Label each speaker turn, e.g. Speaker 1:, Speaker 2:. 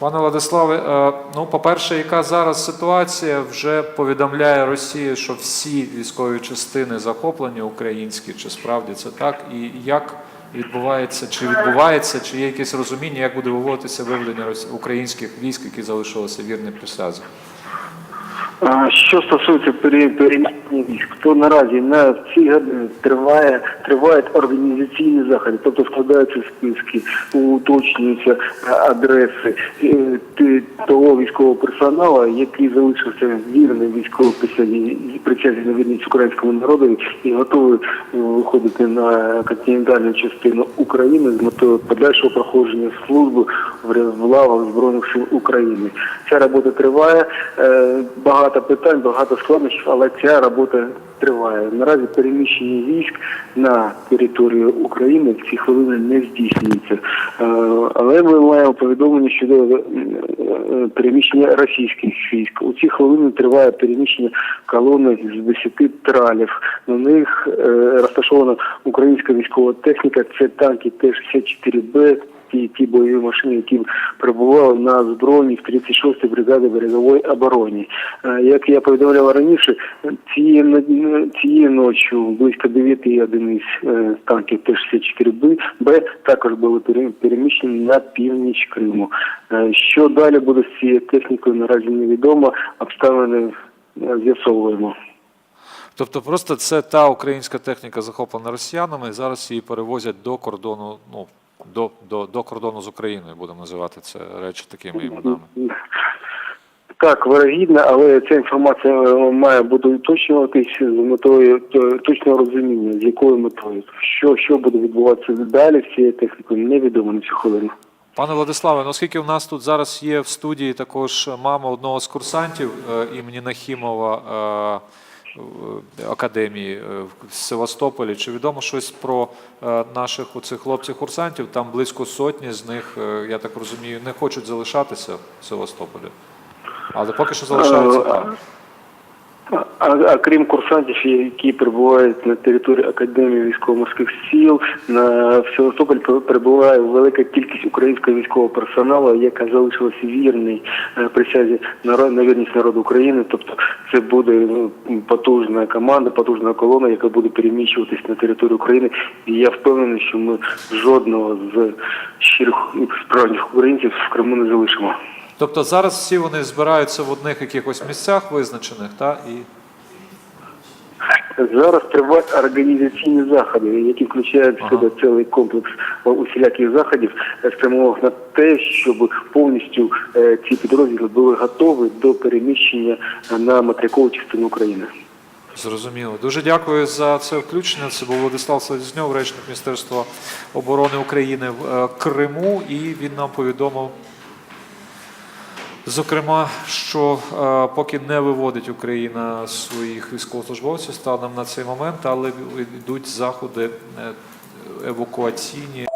Speaker 1: Пане Владиславе, е, ну, по-перше, яка зараз ситуація? Вже повідомляє Росія, що всі військові частини захоплені українські, чи справді це так? І як відбувається, чи відбувається, чи є якесь розуміння, як буде виводитися виведення рос- українських військ, які залишилися вірні присязі?
Speaker 2: Що стосується пере- переміщення то наразі на ці години триває тривають організаційні заходи, тобто складаються списки, уточнюються е, адреси е, того військового персоналу, який залишився вірним військовій присязі присязі на вірність українському народу і готовий е, виходити на континентальну частину України з метою подальшого проходження служби в лавах збройних сил України. Ця робота триває. е, Багато питань, багато складнощів, але ця робота триває. Наразі переміщення військ на територію України в ці хвилини не здійснюється. Е, Але ми маємо повідомлення щодо е, переміщення російських військ. У ці хвилини триває переміщення колони з 10 тралів. На них е, розташована українська військова техніка. Це танки Т-64Б, ті, ті бойові машини, які перебували на збройні в 36-й бригаді берегової оборони. Е, Як я повідомляв раніше, цієї, цієї ночі близько 9 одиниць е, танків Т-64Б Б також були пере- переміщені на північ Криму. Е, Що далі буде з цією технікою, наразі невідомо. Обставини з'ясовуємо.
Speaker 1: Тобто, просто це та українська техніка, захоплена росіянами, і зараз її перевозять до кордону, ну до, до, до кордону з Україною, будемо називати це речі такими іменами.
Speaker 2: Так, вирогідно, але ця інформація має бути уточнюватись з метою е, точного розуміння, з якою метою. Що, що буде відбуватися далі з цією технікою, невідомо на цю хвилину.
Speaker 1: Пане Владиславе, ну, оскільки в нас тут зараз є в студії також мама одного з курсантів е, імені Нахімова е, академії е, в Севастополі, чи відомо щось про наших наших оцих хлопців-курсантів? Там близько сотні з них, е, я так розумію, не хочуть залишатися в Севастополі. Але поки що залишаються
Speaker 2: Е,
Speaker 1: там.
Speaker 2: А, крім курсантів, які перебувають на території Академії військово-морських сил, на в Севастополь перебуває велика кількість українського військового персоналу, яка залишилася вірний е, присязі народ, на вірність народу України. Тобто це буде ну, потужна команда, потужна колона, яка буде переміщуватись на територію України. І я впевнений, що ми жодного з щирих справжніх українців в Криму не залишимо.
Speaker 1: Тобто зараз всі вони збираються в одних якихось місцях визначених, та і
Speaker 2: Зараз тривають організаційні заходи, які включають в себе цілий комплекс усіляких заходів, е, спрямованих на те, щоб повністю е, ці підрозділи були готові до переміщення е, на материкову частину України.
Speaker 1: Зрозуміло. Дуже дякую за це включення. Це був Владислав Селезньов, речник Міністерства оборони України в е, Криму, і він нам повідомив, зокрема, що е, поки не виводить Україна своїх військовослужбовців станом на цей момент, але йдуть заходи е, евакуаційні.